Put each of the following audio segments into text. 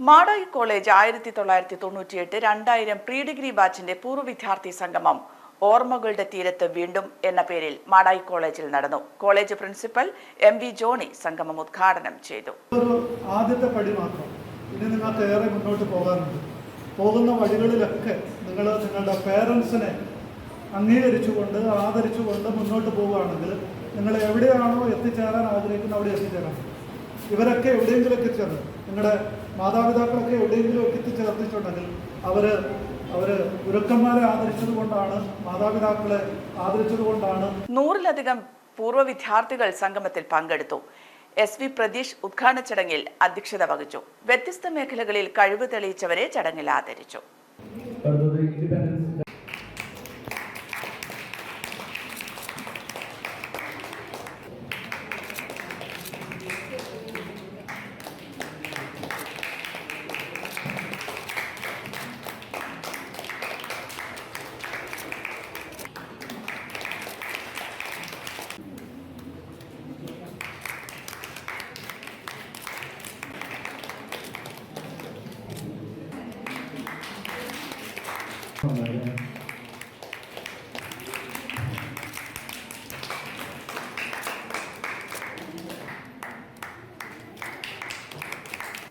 Madayi college ആയിരത്തി തൊള്ളായിരത്തി തൊണ്ണൂറ്റിയെട്ട് രണ്ടായിരം പ്രീ ഡിഗ്രി ബാച്ചിന്റെ പൂർവ വിദ്യാർത്ഥി സംഗമം ഓർമ്മകളുടെ തീരത്ത് വീണ്ടും എന്ന പേരിൽ മാടായി കോളേജിൽ നടന്നു. College principal M V Johny സംഗമം ഉദ്ഘാടനം ചെയ്തു. ആദ്യത്തെ പടി മാത്രം. ഇനി നിങ്ങൾക്ക് ഏറെ മുന്നോട്ട് പോകാറുണ്ട് പോകുന്ന വഴികളിലൊക്കെ നിങ്ങൾ നിങ്ങളുടെ പേരൻസിനെ അംഗീകരിച്ചുകൊണ്ട് ആദരിച്ചുകൊണ്ട് മുന്നോട്ട് പോവുകയാണെങ്കിൽ നിങ്ങൾ എവിടെയാണോ എത്തിച്ചേരാൻ ആഗ്രഹിക്കുന്നത് അവിടെ എത്തിച്ചേരാം. ഇവരൊക്കെ എവിടെയെങ്കിലും എത്തിച്ചേർന്ന് നിങ്ങളുടെ മാതാപിതാക്കളൊക്കെ എവിടെയെങ്കിലും ഒക്കെ എത്തിച്ചേർന്നിട്ടുണ്ടെങ്കിൽ അവർ അവർ ഗുരുക്കന്മാരെ ആദരിച്ചത് കൊണ്ടാണ് മാതാപിതാക്കളെ ആദരിച്ചത് കൊണ്ടാണ് നൂറിലധികം പൂർവ വിദ്യാർത്ഥികൾ സംഗമത്തിൽ പങ്കെടുത്തു. എസ് വി പ്രതീഷ് ഉദ്ഘാടന ചടങ്ങിൽ അധ്യക്ഷത വഹിച്ചു. വ്യത്യസ്ത മേഖലകളിൽ കഴിവ് തെളിയിച്ചവരെ ചടങ്ങിൽ ആദരിച്ചു.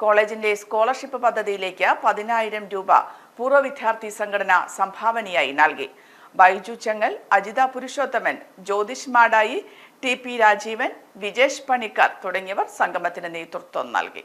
കോളേജിന്റെ സ്കോളർഷിപ്പ് പദ്ധതിയിലേക്ക് പതിനായിരം രൂപ പൂർവ വിദ്യാർത്ഥി സംഘടന സംഭാവനയായി നൽകി. ബൈജു ചെങ്ങൽ അജിത പുരുഷോത്തമൻ ജ്യോതിഷ് മാടായി ടി പി രാജീവൻ വിജേഷ് പണിക്കർ തുടങ്ങിയവർ സംഗമത്തിന് നേതൃത്വം നൽകി.